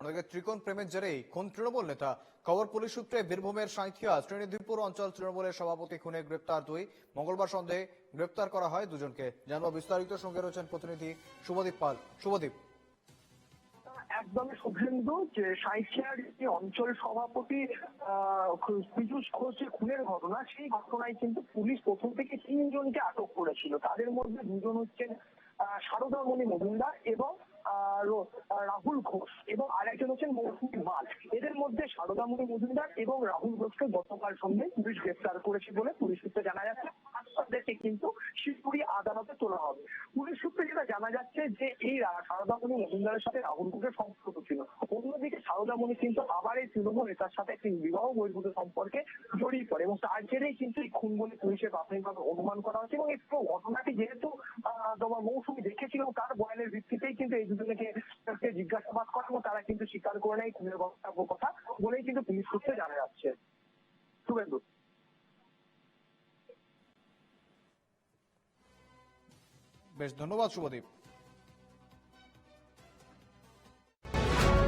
অন্যদিকে ত্রিকোণ প্রেমের জেরেই খুন তৃণমূল নেতা। খবর পুলিশ সূত্রে বীরভূমের সাঁথিয়া শ্রেণীদ্বীপুর অঞ্চল তৃণমূলের সভাপতি খুনে গ্রেপ্তার দুই। মঙ্গলবার সন্ধ্যায় গ্রেপ্তার করা হয় দুজনকে। জানব বিস্তারিত। সঙ্গে রয়েছেন প্রতিনিধি শুভদীপ পাল। শুভদীপ। একদমই শুভেন্দু, যে অঞ্চল সভাপতি পীযূষ ঘোষ যে খুনের ঘটনা, সেই ঘটনায় কিন্তু পুলিশ প্রথম থেকে তিনজনকে আটক করেছিল। তাদের মধ্যে দুজন হচ্ছেন সারদামণি মজুমদার এবং রাহুল ঘোষ এবং আরেকজন হচ্ছেন মৌসুমী মাল। এদের মধ্যে সারদামণি মজুমদার এবং রাহুল ঘোষকে গতকাল সঙ্গে পুলিশ গ্রেফতার করেছে বলে পুলিশ সূত্রে জানা যাচ্ছে। তাদেরকে কিন্তু শিবপুরি আদালতে তোলা হবে। পুলিশ সূত্রে যেটা জানা যাচ্ছে যে এই সারদামণি মজুমদারের সাথে রাহুল ঘোষের সম্পর্ক ছিল। অন্যদিকে সারদামণি কিন্তু আবার এই তৃণমূল নেতার সাথে একটি বিবাহ বহির্ভূত সম্পর্কে জড়িয়ে পড়ে এবং তার জেরেই কিন্তু এই খুন বলে পুলিশের প্রাথমিকভাবে অনুমান করা হচ্ছে এবং এই ঘটনাটি যেহেতু তোমার মৌসুমী দেখেছিল, তার বয়ানের ভিত্তিতেই কিন্তু এই দুজনকে জিজ্ঞাসাবাদ করা এবং তারা কিন্তু স্বীকার করে নেয়, খুনের বক্তব্য কথা বলেই কিন্তু পুলিশ সূত্রে জানা যাচ্ছে। শুভেন্দু। বেশ, ধন্যবাদ, শুভদীপ।